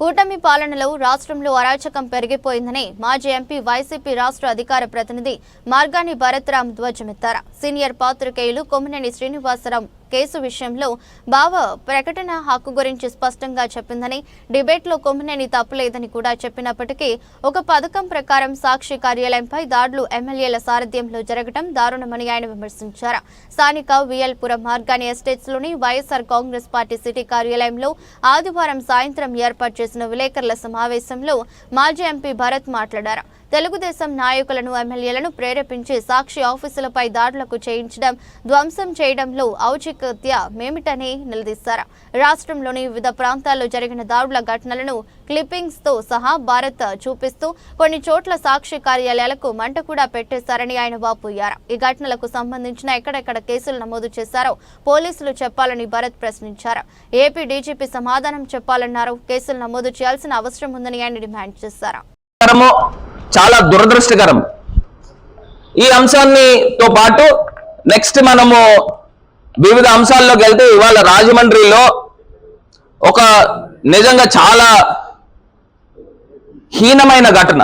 కూటమి పాలనలో రాష్ట్రంలో అరాచకం పెరిగిపోయిందని మాజీ ఎంపీ వైసీపీ రాష్ట్ర అధికార ప్రతినిధి మార్గాని భరత్రామ్ ధ్వజమెత్తారు. సీనియర్ పాత్రికేయులు కొమ్మినేని శ్రీనివాసరావు కేసు విషయంలో బావ ప్రకటన హక్కు గురించి స్పష్టంగా చెప్పిందని డిబేట్లో కొమ్మినేని తప్పులేదని కూడా చెప్పినప్పటికీ ఒక పథకం ప్రకారం సాక్షి కార్యాలయంపై దాడులు ఎమ్మెల్యేల సారథ్యంలో జరగడం దారుణమని ఆయన విమర్శించారు. స్థానిక విఎల్పురం మార్గాని ఎస్టేట్స్లోని వైఎస్ఆర్ కాంగ్రెస్ పార్టీ సిటీ కార్యాలయంలో ఆదివారం సాయంత్రం ఏర్పాటు చేసిన విలేకరుల సమావేశంలో మాజీ ఎంపీ భరత్ మాట్లాడారు. తెలుగుదేశం నాయకులను ఎమ్మెల్యేలను ప్రేరేపించి సాక్షి ఆఫీసులపై దాడులకు చేయించడం ధ్వంసం చేయడంలో ఔచిత్యమేమిటని నిలదీశారు. రాష్ట్రంలోని వివిధ ప్రాంతాల్లో జరిగిన దాడుల ఘటనలను క్లిప్పింగ్స్తో సహా భారత్ చూపిస్తూ కొన్ని చోట్ల సాక్షి కార్యాలయాలకు మంట కూడా పెట్టేశారని ఆయన వాపోయారు. ఈ ఘటనలకు సంబంధించిన ఎక్కడెక్కడ కేసులు నమోదు చేశారో పోలీసులు చెప్పాలని భరత్ ప్రశ్నించారు. ఏపీ డీజీపీ సమాధానం చెప్పాలన్నారు. కేసులు నమోదు చేయాల్సిన అవసరం ఉందని ఆయన డిమాండ్ చేశారు. చాలా దురదృష్టకరం. ఈ అంశాన్ని తో పాటు నెక్స్ట్ మనము వివిధ అంశాల్లోకి వెళ్తే ఇవాళ రాజమండ్రిలో ఒక నిజంగా చాలా హీనమైన ఘటన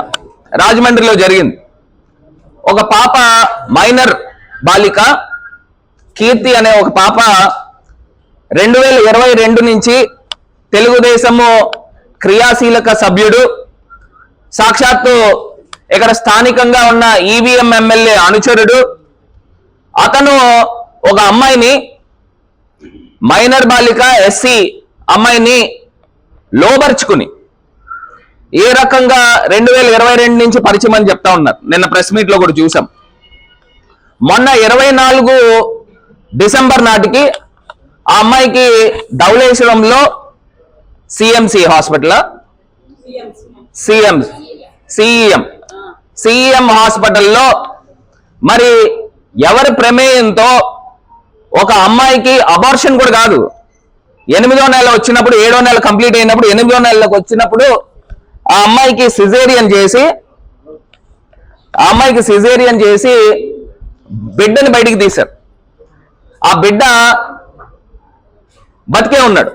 రాజమండ్రిలో జరిగింది. ఒక పాప మైనర్ బాలిక కీర్తి అనే ఒక పాప రెండు వేల ఇరవై రెండు నుంచి తెలుగుదేశము క్రియాశీలక సభ్యుడు సాక్షాత్తు ఇక్కడ స్థానికంగా ఉన్న ఈవీఎం ఎమ్మెల్యే అనుచరుడు. అతను ఒక అమ్మాయిని మైనర్ బాలిక ఎస్సీ అమ్మాయిని లోబర్చుకుని ఏ రకంగా రెండు వేల ఇరవై రెండు నుంచి పరిచయం అని చెప్తా ఉన్నారు. నిన్న ప్రెస్ మీట్లో కూడా చూసాం. మొన్న ఇరవై నాలుగు డిసెంబర్ నాటికి ఆ అమ్మాయికి ధవళేశ్వరంలో CMC hospital? CM. CEM CEM హాస్పిటల్లో మరి ఎవరి ప్రమేయంతో ఒక అమ్మాయికి అబార్షన్ కూడా కాదు. ఎనిమిదో నెల వచ్చినప్పుడు ఏడో నెల కంప్లీట్ అయినప్పుడు ఎనిమిదో నెలలకు వచ్చినప్పుడు ఆ అమ్మాయికి సిజేరియన్ చేసి ఆ అమ్మాయికి సిజేరియన్ చేసి బిడ్డని బయటికి తీశారు. ఆ బిడ్డ బతికే ఉన్నాడు.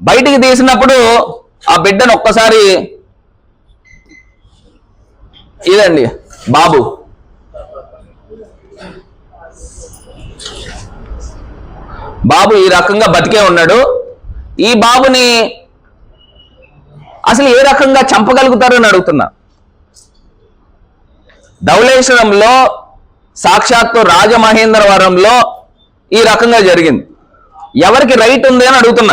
బయటికి తీసినప్పుడు ఆ బిడ్డను ఒక్కసారి ఇదండి బాబు. బాబు ఈ రకంగా బతికే ఉన్నాడు. ఈ బాబుని అసలు ఏ రకంగా చంపగలుగుతారు అని అడుగుతున్నా. ధవళేశ్వరంలో సాక్షాత్తు రాజమహేంద్రవరంలో ఈ రకంగా జరిగింది. ఎవరికి రైట్ ఉంది అని అడుగుతున్నా.